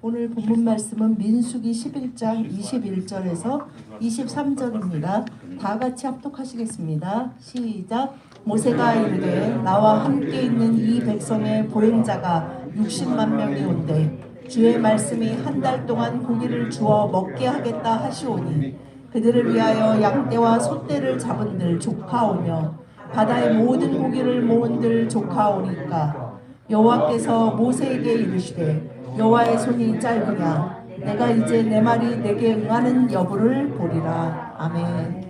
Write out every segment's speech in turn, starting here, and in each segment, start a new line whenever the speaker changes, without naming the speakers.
오늘 본문 말씀은 민수기 11장 21절에서 23절입니다. 다 같이 합독하시겠습니다. 시작. 모세가 이르되 나와 함께 있는 이 백성의 보행자가 60만 명이 온데 주의 말씀이 한 달 동안 고기를 주어 먹게 하겠다 하시오니 그들을 위하여 양떼와 소떼를 잡은들 조카오며 바다의 모든 고기를 모은들 조카오니까 여호와께서 모세에게 이르시되 여호와의 손이 짧으냐 내가 이제 내 말이 내게 응하는 여부를 보리라 아멘.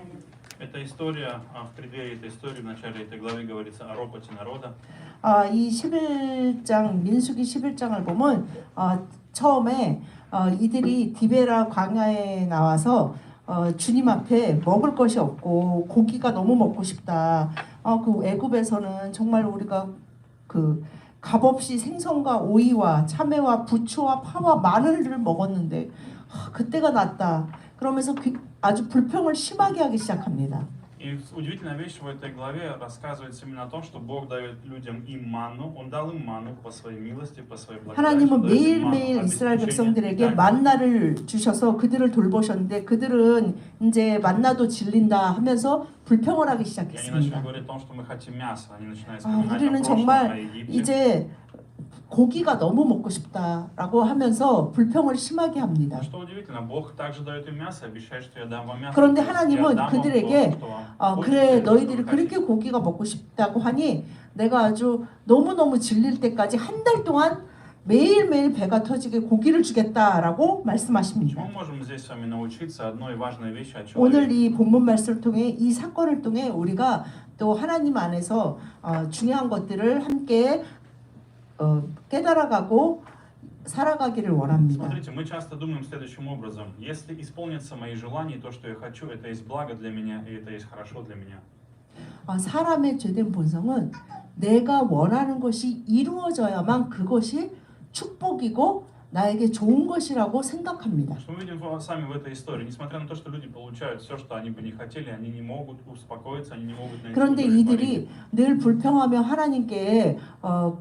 Эта история, а, в преддверии этой истории, в начале этой главы говорится о ропоте народа.
아, 이 11장 민수기 11장을 보면 어, 처음에 어, 이들이 디베라 광야에 나와서 어, 주님 앞에 먹을 것이 없고 고기가 너무 먹고 싶다. 어, 그 애굽에서는 정말 우리가 그 값없이 생선과 오이와 참외와 부추와 파와 마늘을 먹었는데 아, 그때가 낫다. 그러면서 그- 아주 불평을 심하게 하기 시작합니다.
И удивительная вещь в этой главе рассказывается именно о том, что Бог дает людям им манну, Он дал им манну по своей милости, по своей благодати.
하나님은
Он дает им манну,
매일매일 이스라엘
обеспечение
백성들에게
каждый
만나를 주셔서 그들을 돌보셨는데 그들은 이제 만나도 질린다 하면서 불평을 하기
И они начали
시작했습니다.
говорить о том, что мы хотим мяса. Они начинают
아,
вспоминать о
우리는
прошлом, о
정말
Египте.
이제 고기가 너무 먹고 싶다라고 하면서 불평을 심하게 합니다.
Но что удивительно, Бог также дает им мясо, обещает, что я дам вам мясо.
그런데
То есть я
하나님은
дам вам
그들에게
то, что вам
아, 그래 너희들이 그렇게 고기가 먹고 싶다고 하니 내가 아주 너무너무 질릴 때까지 한 달 동안 매일매일 배가 터지게 고기를 주겠다라고 말씀하십니다. 오늘 이 본문 말씀을 통해 이 사건을 통해 우리가 또 하나님 안에서 어, 중요한 것들을 함께 어, 깨달아가고 살아가기를 원합니다.
Смотрите, мы часто думаем следующим образом. Если исполнятся мои желания, то, что я хочу, это есть благо для меня, и это есть хорошо для меня.
어, 사람의 죄된 본성은 내가 원하는 것이 이루어져야만 그것이 축복이고 나에게 좋은 것이라고 생각합니다.
Что мы видим в- сами в этой истории? Несмотря на то, что люди получают все, что они бы не хотели, они не могут успокоиться, они не могут найти
그런데
удовлетворение.
이들이 늘 불평하며 하나님께 어,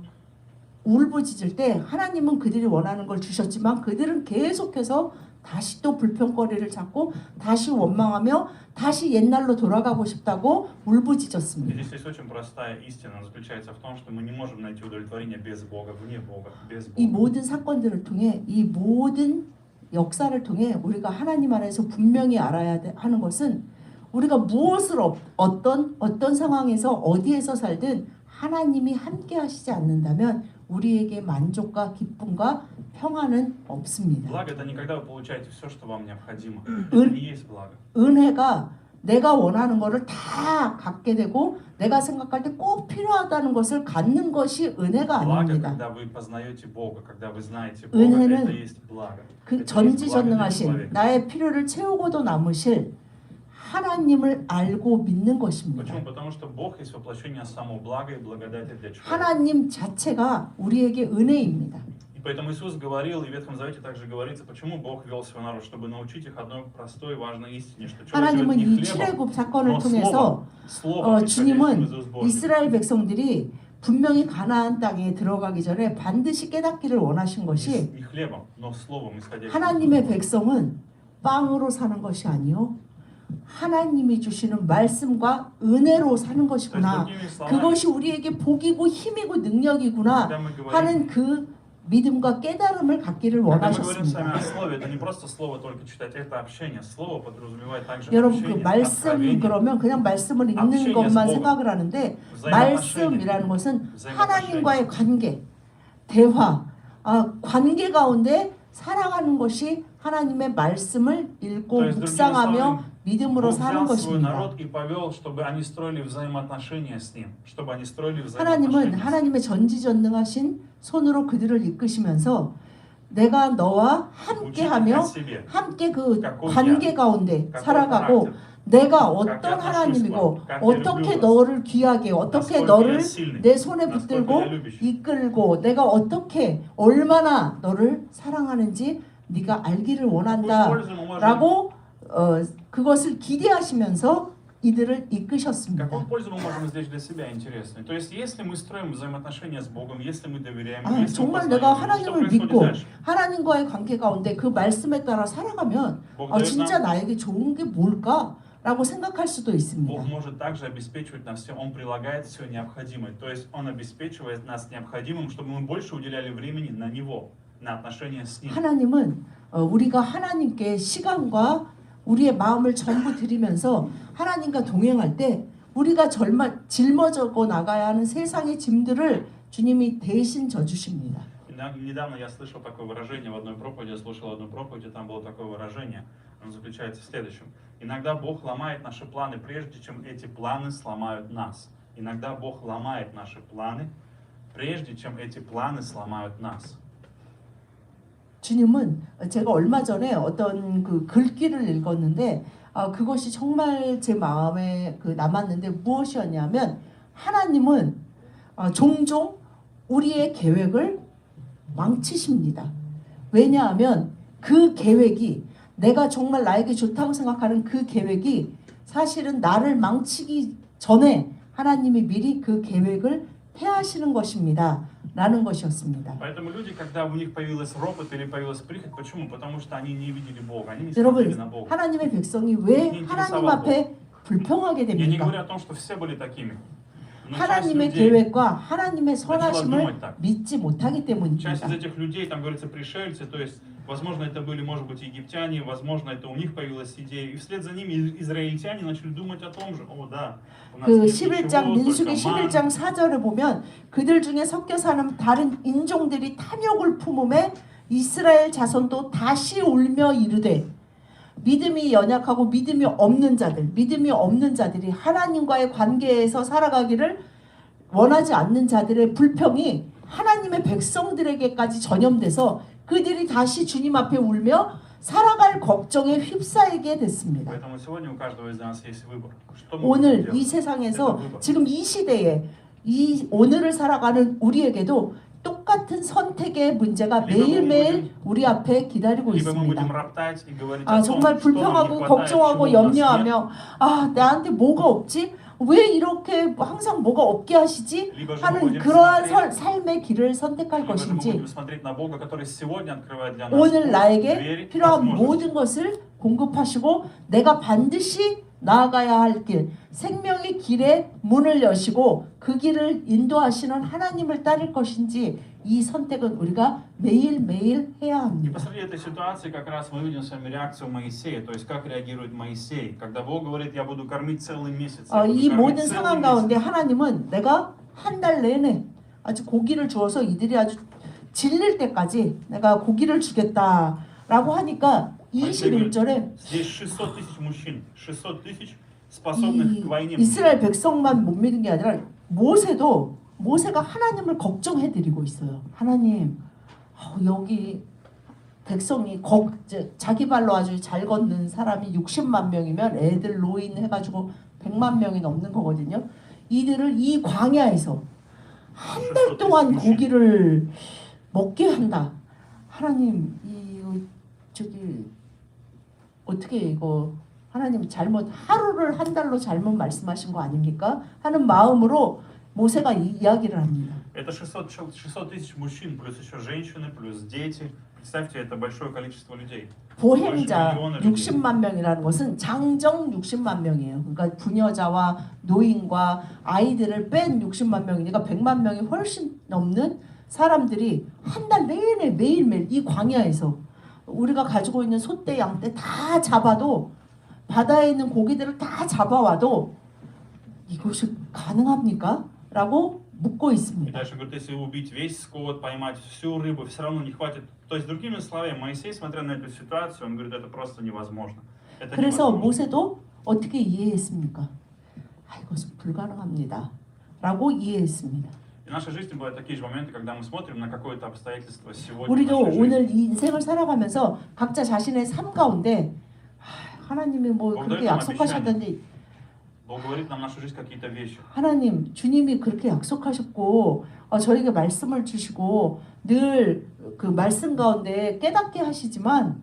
울부짖을 때 하나님은 그들이 원하는 걸 주셨지만 그들은 계속해서 다시 또 불평거리를 찾고 다시 원망하며 다시 옛날로 돌아가고 싶다고
И
울부짖었습니다.
Здесь есть очень простая истина, она заключается в том, что мы не можем найти удовлетворение без Бога, вне Бога, без
이
Бога.
모든 사건들을 통해 이 모든 역사를 통해 우리가 하나님 안에서 분명히 알아야 돼- 하는 것은 우리가 무엇을 어, 어떤 어떤 상황에서 어디에서 살든 하나님이 함께 하시지 않는다면 우리에게 만족과 기쁨과 평안은 없습니다.
Благо это не когда вы получаете все, что вам необходимо.
Ын-
Это не есть благо.
은혜가 내가 원하는 것을 다 갖게 되고 내가 생각할 때 꼭 필요하다는 것을 갖는 것이 은혜가
Благо,
아닙니다.
когда вы познаете Бога, когда вы знаете Бога,
은혜는
это есть благо.
그
Это есть благо для
전지전능하신
человека.
나의 필요를 채우고도 남으실 하나님을 알고 믿는 것입니다.
Почему? Потому что Бог есть воплощение самого блага и благодати для человека.
하나님 자체가 우리에게 은혜입니다.
И поэтому Иисус говорил, и в Ветхом Завете также говорится, почему Бог вел свой народ, чтобы научить их одной простой важной истине, что человек живет
하나님은
не
이
хлебом,
출애굽 사건을
но
통해서
словом, словом,
어,
исходящим
주님은
из уст Божьих.
이스라엘 백성들이 분명히 가나안 땅에 들어가기 전에 반드시 깨닫기를 원하신 것이
Не хлебом, но словом, исходящим из
하나님의
уст Божьих.
백성은 빵으로 사는 것이 아니요 하나님이 주시는 말씀과 은혜로 사는 것이구나. 그것이 우리에게 복이고 힘이고 능력이구나 하는 그 믿음과 깨달음을 갖기를 원하셨습니다. 여러분 그 말씀 그러면 그냥 말씀을 읽는 것만 생각을 하는데 말씀이라는 것은 하나님과의 관계, 대화, 아, 관계 가운데 사랑하는 것이 하나님의 말씀을 읽고 묵상하며 믿음으로 사는 것입니다. 하나님은 하나님의 전지전능하신 손으로 그들을 이끄시면서 내가 너와 함께하며 함께 그 관계 가운데 살아가고 내가 어떤 하나님이고 어떻게 너를 귀하게 어떻게 너를 내 손에 붙들고 이끌고 내가 어떻게 얼마나 너를 사랑하는지 네가 알기를 원한다라고 어, 그것을 기대하시면서 이들을 이끄셨습니다.
Какую пользу мы можем извлечь для себя интересную? То есть, если мы строим взаимоотношения с Богом, если мы доверяем,
아,
если мы
정말
познаем
내가
Его, что
하나님을
происходит
믿고
дальше?
하나님과의 관계 가운데 그 말씀에 따라 살아가면
Бог
아,
дает
진짜
нам
나에게 좋은 게 뭘까라고 생각할 수도
Бог
있습니다.
может также обеспечивать нам все, Он прилагает все необходимое. То есть Он обеспечивает нас необходимым, чтобы мы больше уделяли времени на Него, на отношения с Ним.
하나님은 어, 우리가 하나님께 시간과 우리의 마음을 전부 드리면서 하나님과 동행할 때 우리가 절마, 짊어지고 나가야 하는 세상의 짐들을 주님이 대신 져주십니다.
И на- Недавно я слышал такое выражение в одной проповеди, я слушал одну проповедь, и там было такое выражение. Оно заключается в следующем. Иногда Бог ломает наши планы, прежде чем эти планы сломают нас. Иногда Бог ломает наши планы, прежде чем эти планы сломают нас.
주님은 제가 얼마 전에 어떤 그 글귀를 읽었는데 아, 그것이 정말 제 마음에 그 남았는데 무엇이었냐면 하나님은 아, 종종 우리의 계획을 망치십니다. 왜냐하면 그 계획이 내가 정말 나에게 좋다고 생각하는 그 계획이 사실은 나를 망치기 전에 하나님이 미리 그 계획을 폐하시는 것입니다. 라는 것이었습니다.
Поэтому люди, когда у них появилась ропот или появилась прихоть, почему? Потому что они не видели Бога, они не смотрели на
여러분
Бога.
하나님의 백성이 왜 하나님 앞에 불평하게
Я не говорю
됩니까?
о том, что все были такими. Но часть
하나님의
людей,
계획과 하나님의
начала
선하심을
думать так.
믿지 못하기
Часть
때문입니다.
из этих людей, там говорится, пришельцы, то есть, возможно, это были, может быть, египтяне, возможно, это у них появилась идея. И вслед за ними и- израильтяне начали думать о том же. О, да, у нас
그
нет
11장
ничего,
민수기
только ман.
11장 4절을 보면 그들 중에 섞여 사는 다른 인종들이 탐욕을 품음에 이스라엘 자손도 다시 울며 이르되 믿음이 연약하고 믿음이 없는 자들, 믿음이 없는 자들이 하나님과의 관계에서 살아가기를 원하지 않는 자들의 불평이 하나님의 백성들에게까지 전염돼서 그들이 다시 주님 앞에 울며 살아갈 걱정에 휩싸이게 됐습니다. 오늘 이 세상에서 지금 이 시대에 이 오늘을 살아가는 우리에게도 똑같은 선택의 문제가 매일매일 우리 앞에 기다리고 있습니다. 아 정말 불평하고 걱정하고 염려하며 아 나한테 뭐가 없지? 왜 이렇게 항상 뭐가 없게 하시지? 하는 그러한 설, 삶의 길을 선택할 것인지. 오늘 나에게 필요한 모든 것을 공급하시고 내가 반드시 나아가야 할 길, 생명의 길에 문을 여시고 그 길을 인도하시는 하나님을 따를 것인지 이 선택은 우리가 매일매일 해야
И
합니다.
посреди этой ситуации как раз мы видим с вами реакцию Моисея, то есть как реагирует Моисей, когда Бог говорит, я буду кормить целый месяц. я
어,
буду
이
кормить
모든
целый
상황
месяц».
가운데 하나님은 내가 한 달 내내 아주 고기를 주어서 이들이 아주 질릴 때까지 내가 고기를 주겠다라고 하니까 21절에
Здесь 600 тысяч мужчин, 600 тысяч способных
이
к войне.
이스라엘 백성만 못 믿은 게 아니라 모세도 모세가 하나님을 걱정해 드리고 있어요. 하나님 어, 여기 백성이 거, 자기 발로 아주 잘 걷는 사람이 60만 명이면 애들 노인 해가지고 100만 명이 넘는 거거든요. 이들을 이 광야에서 한 달 동안 고기를 먹게 한다. 하나님 이 저기 어떻게 이거 하나님 잘못 하루를 한 달로 잘못 말씀하신 거 아닙니까? 하는 마음으로 모세가 이 이야기를 합니다.
Это 600, чел- 600 тысяч мужчин, плюс еще женщины, плюс дети. Представьте, это большое количество людей.
보행자 60만 명이라는 것은 장정 60만 명이에요. 그러니까 부녀자와 노인과 아이들을 뺀 60만 명이니까 100만 명이 훨씬 넘는 사람들이 한 달 내내 매일매일 이 광야에서 우리가 가지고 있는 소떼 양떼 다 잡아도 바다에 있는 고기들을 다 잡아와도 이것이 가능합니까? 라고 묻고
И
있습니다.
дальше говорит, если убить весь скот, поймать всю рыбу, все равно не хватит. То есть, другими словами, Моисей, смотря на эту ситуацию, он говорит, это просто невозможно. Это
그래서
невозможно.
모세도 어떻게 이해했습니까? 아, 이것은 불가능합니다. 라고 이해했습니다.
И в нашей жизни бывают такие же моменты, когда мы смотрим на какое-то обстоятельство сегодня в
우리도
нашей жизни.
오늘 이 인생을 살아가면서 각자 자신의 삶 가운데 아, 하나님이 뭐
어,
그렇게
네,
약속하셨던데 하나님, 주님이 그렇게 약속하셨고 어, 저에게 말씀을 주시고 늘 그 말씀 가운데 깨닫게 하시지만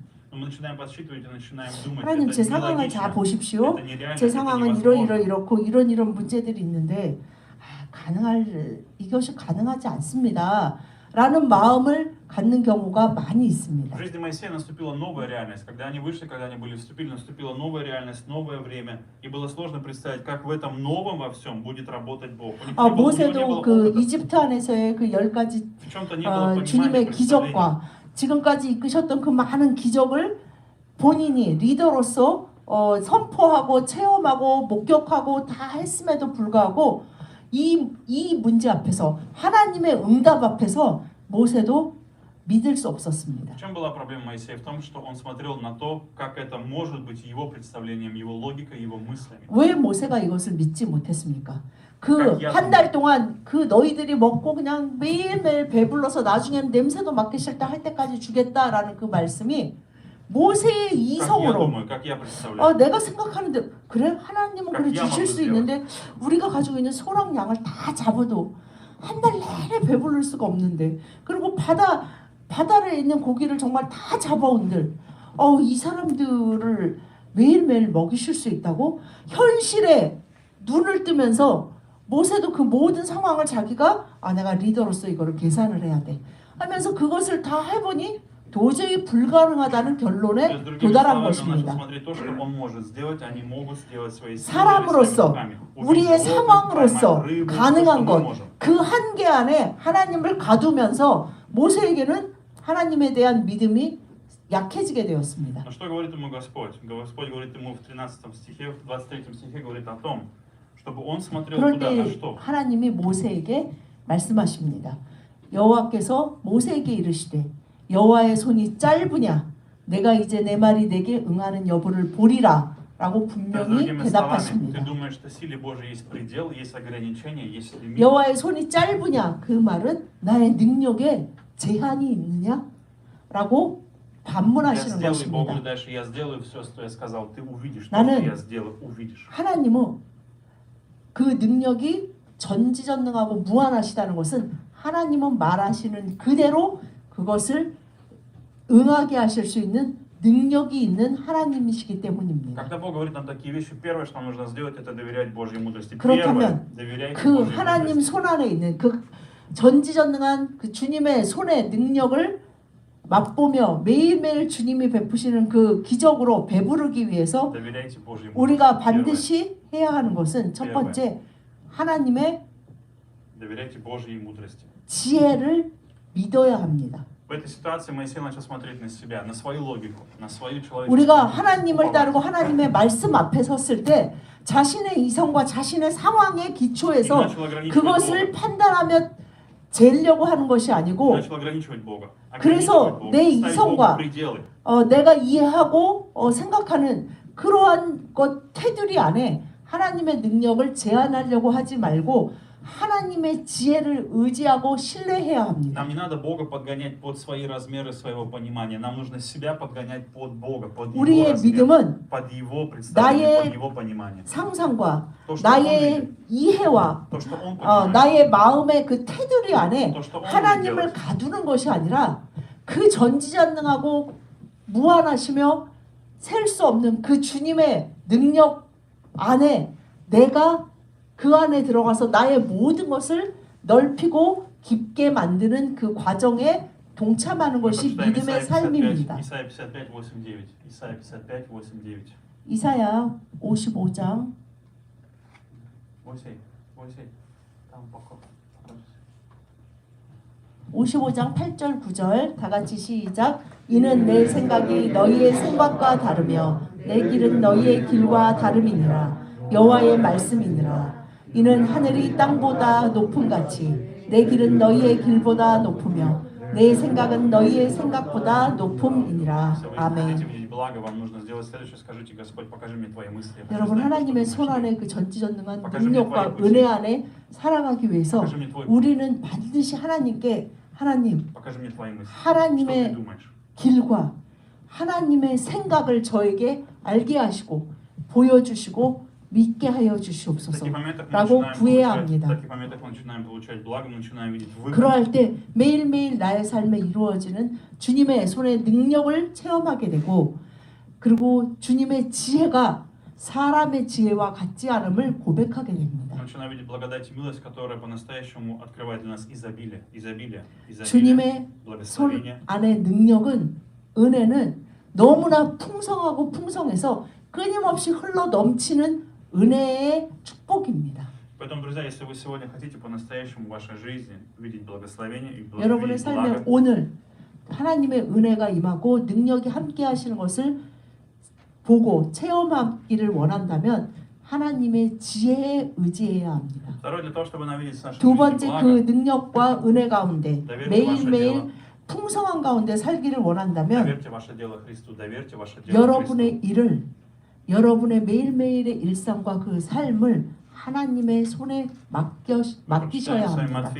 하나님 제 상황을 잘 보십시오. 제 상황은 이런 이런 이렇고 이런 이런 문제들이 있는데 아, 가능할 이것이 가능하지 않습니다. 라는 마음을 갖는 경우가 많이
В
있습니다.
жизни Моисея наступила новая реальность. Когда они вышли, когда они были вступили, наступила новая реальность, новое время. И было сложно представить, как в этом новом во всем будет работать Бог. У них
아,
не было- у него не
모세도
было
그
опыта.
이집트 안에서의 그 열 가지
В чем-то не было
어,
понимания,
주님의
представления.
기적과 지금까지 이끄셨던 그 많은 기적을 본인이 리더로서 어, 선포하고 체험하고 목격하고 다 했음에도 불구하고 이, 이 문제 앞에서 하나님의 응답 앞에서 모세도 믿을 수 없었습니다.
В чем была проблема Моисея? В том, что он смотрел на то, как это может быть его представлением, его логикой, его мыслями.
왜 모세가 이것을 믿지 못했습니까? 그
그러니까
한 달 동안 그 너희들이 먹고 그냥 매일매일 배불러서 나중에는 냄새도 맡기 싫다 할 때까지 주겠다라는 그 말씀이 모세의
Как я
이성으로
думаю, как я представляю.
어, 내가 생각하는데 그래 하나님은 그래
그러니까
주실 수
기아만
있는데 우리가 가지고 있는 소랑 양을 다 잡아도 한 달 내내 배부를 수가 없는데 그리고 바다 바다를 있는 고기를 정말 다 잡아온들 어, 이 사람들을 매일매일 먹이실 수 있다고 현실에 눈을 뜨면서 모세도 그 모든 상황을 자기가 아 내가 리더로서 이거를 계산을 해야 돼 하면서 그것을 다 해보니 도저히 불가능하다는 결론에 도달한 것입니다. 사람으로서 우리의 상황으로서 가능한 것 그 한계 안에 하나님을 가두면서 모세에게는 하나님에 대한 믿음이 약해지게 되었습니다.
Но что говорит ему Господь? Господь говорит ему в 13 стихе, в 23 стихе говорит о том, чтобы он смотрел
그럴
куда, на
때
что.
하나님이 모세에게 말씀하십니다. 여호와께서 모세에게 이르시되 여호와의 손이 짧으냐 내가 이제 내 말이 내게 응하는 여부를 보리라라고
То есть,
분명히
другими словами, ты
대답하십니다.
думаешь, что силе Божией есть предел, есть ограничения, есть лимит.
여호와의 손이 짧으냐 그 말은 나의 능력에 제한이 있느냐라고
Я
반문하시는
сделаю, Бог
것입니다.
говорит дальше, я сделаю все, что я сказал, ты увидишь, то,
나는-
что я сделаю, увидишь.
하나님은 그 능력이 전지전능하고 무한하시다는 것은 하나님은 말하시는 그대로 그것을 응하게 하실 수 있는 능력이 있는 하나님이시기 때문입니다.
Когда Бог говорит нам такие вещи, первое, что нам нужно сделать, это доверять Божьей мудрости.
그렇다면
Первое, доверяйте
그
Божьей
하나님
мудрости.
손 안에 있는 그 전지전능한 그 주님의 손의 능력을 맛보며 매일매일 주님이 베푸시는 그 기적으로 배부르기 위해서
Доверяйте Божьей
우리가
мудрости.
반드시 해야 하는 것은 첫 번째 하나님의
Первое, доверяйте Божьей мудрости.
지혜를 믿어야 합니다.
В этой ситуации Моисей начал смотреть на себя, на свою логику, на свою человеческую
우리가
мудрость.
하나님을 따르고 하나님의 말씀 앞에 섰을 때 자신의 이성과 자신의 상황의
И
기초에서
начал ограничивать
그것을
Бога.
판단하며 재려고 하는 것이 아니고 그래서 내 이성과 어, 내가 이해하고 어, 생각하는 그러한 것 테두리 안에 하나님의 능력을 제한하려고 하지 말고 하나님의 지혜를 의지하고 신뢰해야 합니다.
Нам не надо Бога подгонять под свои размеры своего понимания. Нам нужно себя подгонять под Бога, под Его
우리의
размер,
믿음은
под Его представление,
나의
под Его понимание.
상상과
То, что Он
나의
видит,
이해와
то, что Он
어,
понимает,
나의 마음의 그 테두리 안에
то, что Он
하나님을
делает.
가두는 것이 아니라 그 전지전능하고 무한하시며 셀 수 없는 그 주님의 능력 안에 내가 그 안에 들어가서 나의 모든 것을 넓히고 깊게 만드는 그 과정에 동참하는 것이 믿음의 삶입니다. 이사야 55장. 55장 8절 9절. 다 같이 시작. 이는 내 생각이 너희의 생각과 다르며 내 길은 너희의 길과 다름이니라. 여호와의 말씀이니라. 이는 하늘이 땅보다 높음 같이 내 길은 너희의 길보다 높으며 내 생각은 너희의 생각보다 높음이니라. 아멘. 여러분 하나님의 손 안에 그 전지전능한 능력과 은혜 안에 살아가기 위해서 우리는 반드시 하나님께 하나님 하나님의 길과 하나님의 생각을 저에게 알게 하시고 보여주시고 믿게 하여 주시옵소서라고 구해야 합니다. 그러할 때 매일매일 나의 삶에 이루어지는 주님의 손의 능력을 체험하게 되고 그리고 주님의 지혜가 사람의 지혜와 같지 않음을 고백하게 됩니다. 주님의 손 안에 능력은 은혜는 너무나 풍성하고 풍성해서 끊임없이 흘러 넘치는 은혜의 축복입니다.
Поэтому, друзья, если вы сегодня хотите по-настоящему в вашей жизни видеть благословение и благо-
여러분의
видеть
삶에
благо,
오늘 하나님의 은혜가 임하고 능력이 함께 하시는 것을 보고 체험하기를 원한다면 하나님의 지혜에 의지해야 합니다.
Второе, для того, чтобы нам видеть в нашей
두
жизни
번째
благо,
그 능력과 은혜 가운데
доверьте ваше
매일매일
дело,
풍성한 가운데 살기를 원한다면
доверьте ваше дело Христу, доверьте ваше дело Христу.
여러분의 일을 여러분의 매일매일의 일상과 그 삶을 하나님의 손에 맡겨, 맡기셔야 합니다.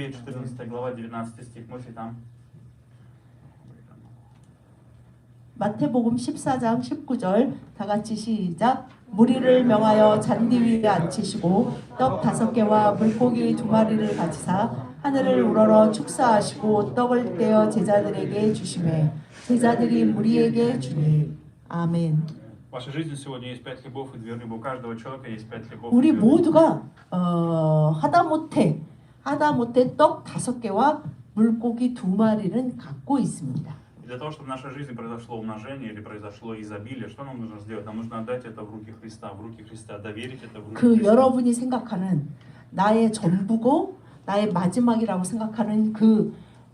마태복음 14장 19절 다 같이 시작 무리를 명하여 잔디 위에 앉히시고 떡 다섯 개와 물고기 두 마리를 가지사 하늘을 우러러 축사하시고 떡을 떼어 제자들에게 주심에 제자들이 무리에게 주니 아멘.
В вашей жизни сегодня есть пять хлебов и две рыбы. У каждого человека есть пять хлебов
우리
и две рыбы.
모두가 어, 하다못해 하다못해 떡 다섯 개와 물고기 두 마리는 갖고 있습니다.
И Для того, чтобы в нашей жизни произошло умножение или произошло изобилие, что нам нужно сделать? Нам нужно отдать это в руки Христа, в руки Христа, доверить это в руки
그
Христа.
여러분이 생각하는 나의 전부고 나의 마지막이라고 생각하는 그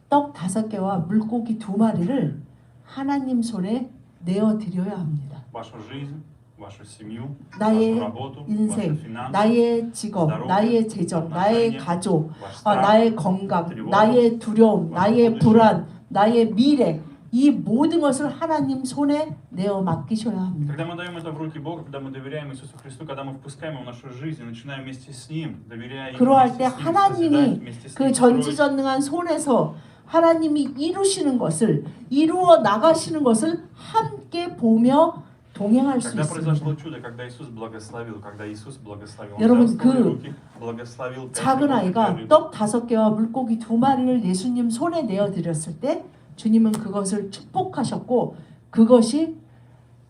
떡 다섯 개와 물고기 두 마리를 하나님 손에 내어 드려야 합니다.
Вашу жизнь, вашу семью,
나의
вашу работу, ваши
인생,
финансы,
나의 직업,
здоровье,
나의 재정, 나의
отношения,
가족,
ваш
어,
страх,
나의 건강,
그리고
나의 두려움,
вашу
나의
будущее.
불안, 나의 미래 이 모든 것을 하나님 손에 내어 맡기셔야 합니다.
Когда мы даем это в руки Бога, когда мы доверяем Иисусу Христу, когда мы впускаем Его в нашу жизнь и начинаем вместе с Ним, доверяя Ему,
그러할
вместе
때
с Ним
하나님이
созидать, вместе с
그
Ним строить,
전지전능한 손에서 하나님이 이루시는 것을 이루어 나가시는 것을 함께 보며 동행할 수
Когда произошло
있습니다.
чудо, когда Иисус благословил, когда Иисус благословил, Он
여러분,
взял свои
그
руки, благословил пять
작은
хлебов и
아이가
две рыбы.
떡 다섯 개와 물고기 두 마리를 예수님 손에 내어 드렸을 때 주님은 그것을 축복하셨고 그것이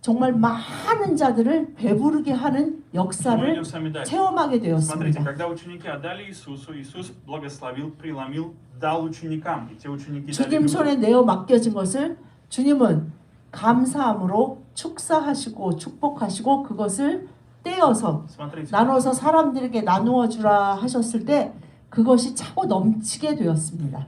정말 많은 자들을 배부르게 하는 역사를 체험하게 되었습니다. 주님 손에 내어 맡겨진 것을 주님은 감사함으로 축사하시고 축복하시고 그것을 떼어서 나눠서 사람들에게 나누어 주라 하셨을 때 그것이 차고 넘치게 되었습니다.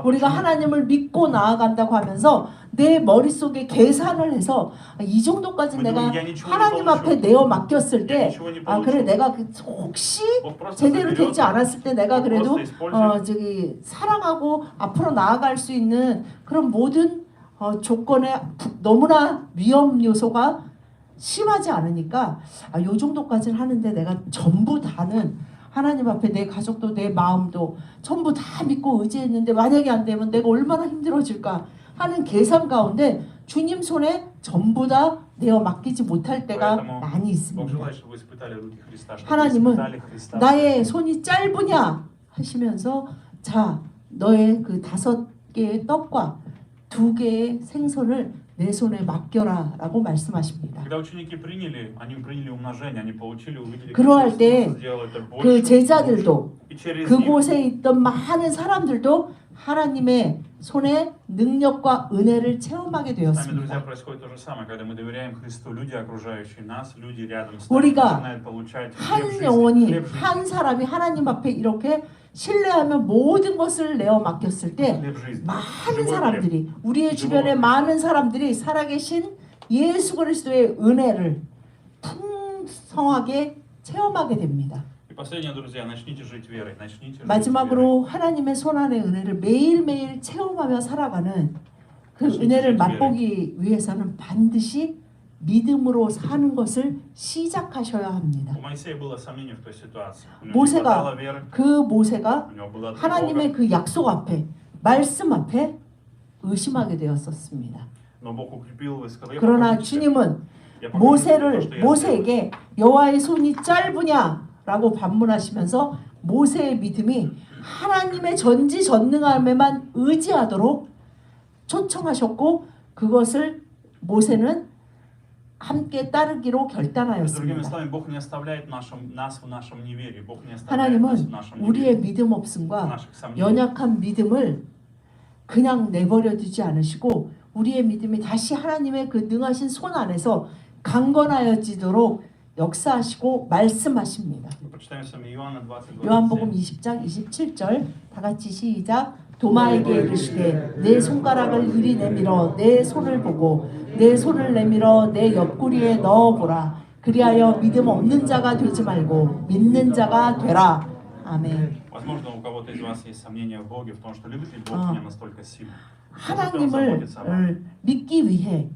우리가 하나님을 믿고 나아간다고 하면서 내 머릿속에 계산을 해서 아, 이 정도까지 내가 하나님 앞에 내어 맡겼을 때 아, 그래 내가 그 혹시 제대로 되지 않았을 때 내가 그래도 어, 저기 사랑하고 앞으로 나아갈 수 있는 그런 모든 어, 조건에 너무나 위험 요소가 심하지 않으니까 아, 요 정도까지는 하는데 내가 전부 다는 하나님 앞에 내 가족도 내 마음도 전부 다 믿고 의지했는데 만약에 안 되면 내가 얼마나 힘들어질까 하는 계산 가운데 주님 손에 전부 다 내어 맡기지 못할 때가 많이 있습니다. 하나님은 나의 손이 짧으냐 하시면서 자 너의 그 다섯 개의 떡과 두 개의 생선을 내 손에 맡겨라라고 말씀하십니다. 그러할 때 그 제자들도 그곳에 있던 많은 사람들도 하나님의 손에 능력과 은혜를 체험하게 되었습니다. 우리가 한 영혼이 한 사람이 하나님 앞에 이렇게 신뢰하며 모든 것을 내어 맡겼을 때 많은 사람들이 우리의 주변에 많은 사람들이 살아계신 예수 그리스도의 은혜를 풍성하게 체험하게 됩니다. 마지막으로 하나님의 손안의 은혜를 매일매일 체험하며 살아가는 그 은혜를 맛보기 위해서는 반드시 믿음으로 사는 것을 시작하셔야 합니다. 모세가 그 모세가 하나님의 그 약속 앞에 말씀 앞에 의심하게 되었었습니다. 그러나 주님은 모세를 모세에게 여호와의 손이 짧으냐라고 반문하시면서 모세의 믿음이 하나님의 전지전능함에만 의지하도록 초청하셨고 그것을 모세는 함께 따르기로 결단하였습니다. 하나님은 우리의 믿음 없음과 연약한 믿음을 그냥 내버려 두지 않으시고 우리의 믿음이 다시 하나님의 그 능하신 손 안에서 강건하여지도록 역사하시고 말씀하십니다. 요한복음 20장 27절 다 같이 시작. 도마에게 이르시되 내 손가락을 이리 내밀어 내 손을 보고 내 손을 내밀어 내 옆구리에 넣어 보라 그리하여 믿음 없는 자가 되지 말고 믿는 자가 되라 아멘.
Возможно, у кого-то из вас есть сомнения в Боге, в том, что любит ли Бог
А.
меня настолько сильно.
하나님을 을 믿기 위해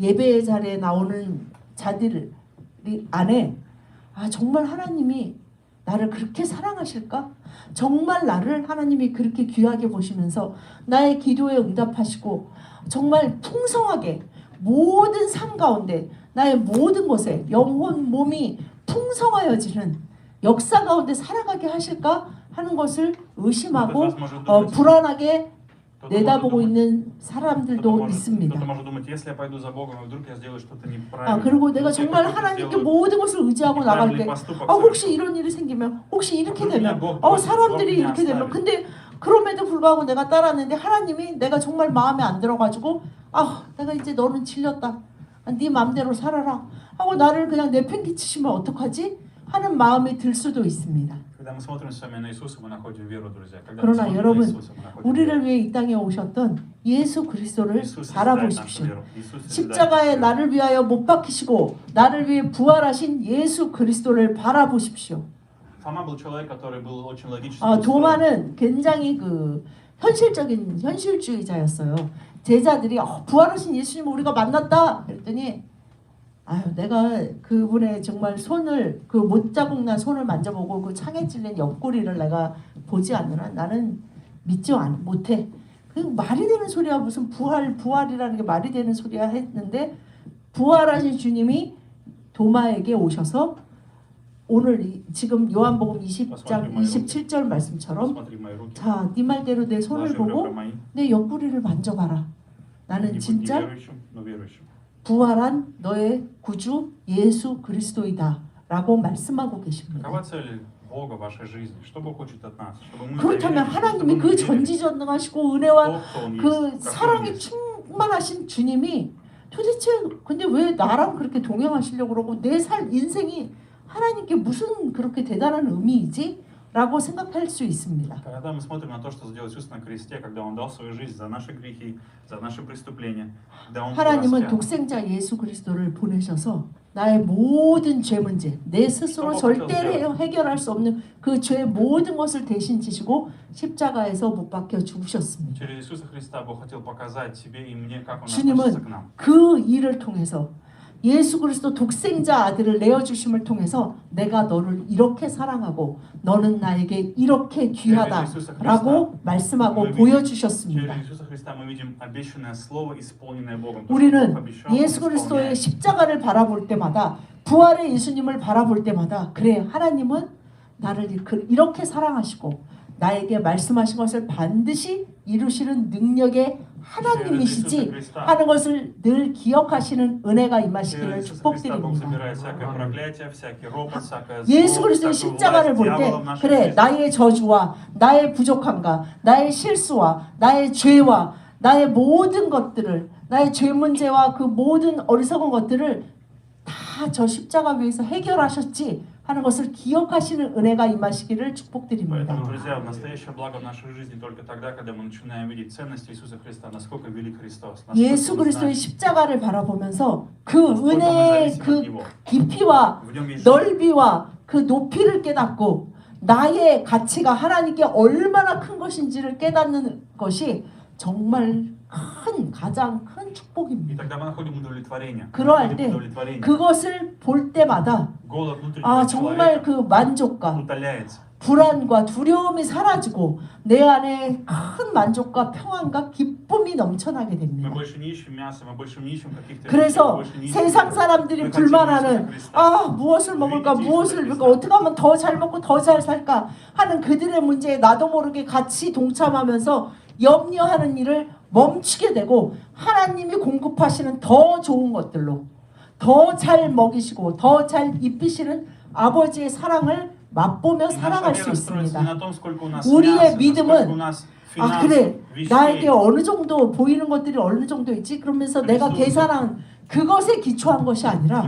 예배의 자리에 나오는 자들 안에 아 정말 하나님이 나를 그렇게 사랑하실까? 정말 나를 하나님이 그렇게 귀하게 보시면서 나의 기도에 응답하시고 정말 풍성하게 모든 삶 가운데 나의 모든 곳에 영혼 몸이 풍성하여지는 역사 가운데 살아가게 하실까 하는 것을 의심하고 어, 불안하게 내다보고 있는 사람들도 있습니다. 아, 그리고 내가 정말 하나님께 모든 것을 의지하고 나갈 때, 아, 혹시 이런 일이 생기면, 혹시 이렇게 되면, 어, 사람들이 이렇게 되면, 근데 그럼에도 불구하고 내가 따랐는데 하나님이 내가 정말 마음에 안 들어가지고, 아, 내가 이제 너는 질렸다. 아, 네 맘대로 살아라 하고 나를 그냥 내팽개치시면 어떡하지? 하는 마음이 들 수도 있습니다. 그러나 여러분, 우리를 위해 이 땅에 오셨던 예수 그리스도를 바라보십시오. 십자가에 나를 위하여 못 박히시고 나를 위해 부활하신 예수 그리스도를 바라보십시오. 아, 도마는 굉장히 그 현실적인 현실주의자였어요. 제자들이 어, 부활하신 예수님 우리가 만났다 그랬더니 아유 내가 그분의 정말 손을 그못 잡은 나 손을 만져보고 그 창에 찔린 옆구리를 내가 보지 않느라 나는 믿지 못해. 그 말이 되는 소리야. 무슨 부활 부활이라는 게 말이 되는 소리야 했는데 부활하신 주님이 도마에게 오셔서 오늘 이, 지금 요한복음 20장 27절 말씀처럼 자 네 말대로 내 손을 보고 내 옆구리를 만져봐라. 나는 진짜 부활한 너의 구주 예수 그리스도이다라고 말씀하고 계십니다.
Какова цель Бога в вашей жизни? Что Бог хочет от нас? Чтобы мы
그렇다면
доверились,
하나님이
чтобы
그
мы верили
전지전능하시고
в
은혜와
то, кто Он
그
есть, какой Он
사랑이
есть.
충만하신 주님이 도대체 근데 왜 나랑 그렇게 동행하시려고 그러고 내 살 인생이 하나님께 무슨 그렇게 대단한 의미이지? 라고 생각할 수 있습니다.
Когда мы смотрим на то, что сделал Иисус на кресте, когда Он дал свою жизнь за наши грехи, за наши преступления, когда Он был
하나님은
распят,
독생자 예수 그리스도를 보내셔서 나의 모든 죄 문제, 내 스스로 절대로 해결할 수 없는 그 죄 모든 것을 대신 지시고 십자가에서 못 박혀 죽으셨습니다.
через Иисуса Христа Бог хотел показать тебе и мне, как Он
주님은
относится к нам.
그 일을 통해서 예수 그리스도 독생자 아들을 내어주심을 통해서 내가 너를 이렇게 사랑하고 너는 나에게 이렇게 귀하다라고 말씀하고 보여주셨습니다. 우리는 예수 그리스도의 십자가를 바라볼 때마다 부활의 예수님을 바라볼 때마다 그래 하나님은 나를 그- 이렇게 사랑하시고 나에게 말씀하신 것을 반드시 이루시는 능력의 하나님이시지 하는 것을 늘 기억하시는 은혜가 임하시기를 축복드립니다. 예수 그리스도의 십자가를 볼 때 그래 나의 저주와 나의 부족함과 나의 실수와 나의 죄와 나의 모든 것들을 나의 죄 문제와 그 모든 어리석은 것들을 다 저 십자가 위에서 해결하셨지 하는 것을 기억하시는 은혜가 임하시기를 축복드립니다.
Поэтому, друзья, настоящее благо в нашей жизни только тогда, когда мы начинаем видеть ценность Иисуса Христа, насколько велик Христос, насколько
예수
мы
그리스도의
знаем,
십자가를 바라보면서 그
насколько мы
은혜의
зависим от
그
Него.
깊이와
В нем есть жизнь.
넓이와 그 높이를 깨닫고 나의 가치가 하나님께 얼마나 큰 것인지를 깨닫는 것이 정말 큰 가장 큰 축복입니다. 그러할 때 그것을 볼 때마다 아 정말 그 만족감 불안과 두려움이 사라지고 내 안에 큰 만족과 평안과 기쁨이 넘쳐나게 됩니다. 그래서 세상 사람들이 불만하는 아 무엇을 먹을까 무엇을 먹을까 어떻게 하면 더 잘 먹고 더 잘 살까 하는 그들의 문제에 나도 모르게 같이 동참하면서 염려하는 일을 멈추게 되고 하나님이 공급하시는 더 좋은 것들로 더 잘 먹이시고 더 잘 입히시는 아버지의 사랑을 맛보며 살아갈 수 있습니다. 우리의 믿음은 아 그래 나에게 어느 정도 보이는 것들이 어느 정도 있지? 그러면서 내가 계산한 그것에 기초한 것이 아니라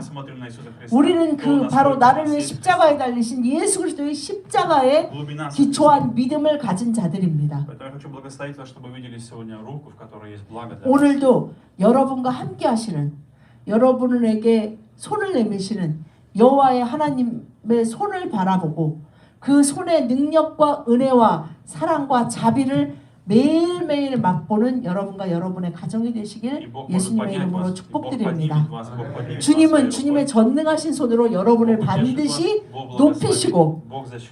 우리는 그 바로 나를 위해 십자가에 달리신 예수 그리스도의 십자가에 기초한 믿음을 가진 자들입니다. 오늘도 여러분과 함께 하시는 여러분에게 손을 내미시는 여호와의 하나님의 손을 바라보고 그 손의 능력과 은혜와 사랑과 자비를 매일매일 맛보는 여러분과 여러분의 가정이 되시길 예수님의 이름으로 축복드립니다. 주님은 주님의 전능하신 손으로 여러분을 반드시 높이시고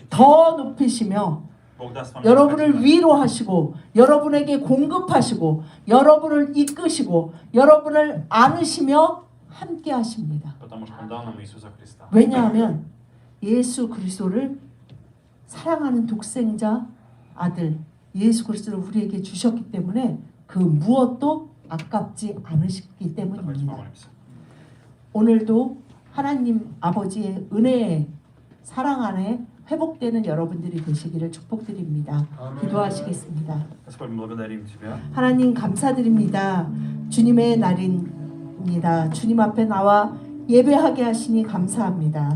더 높이시며 여러분을 위로하시고 여러분에게 공급하시고 여러분을 이끄시고 여러분을 안으시며 함께 하십니다. 왜냐하면 예수 그리스도를 사랑하는 독생자 아들 예수 그리스도를 우리에게 주셨기 때문에 그 무엇도 아깝지 않으시기 때문입니다. 오늘도 하나님 아버지의 은혜에 사랑 안에 회복되는 여러분들이 되시기를 축복드립니다. 기도하시겠습니다. 하나님 감사드립니다. 주님의 날입니다. 주님 앞에 나와 예배하게 하시니 감사합니다.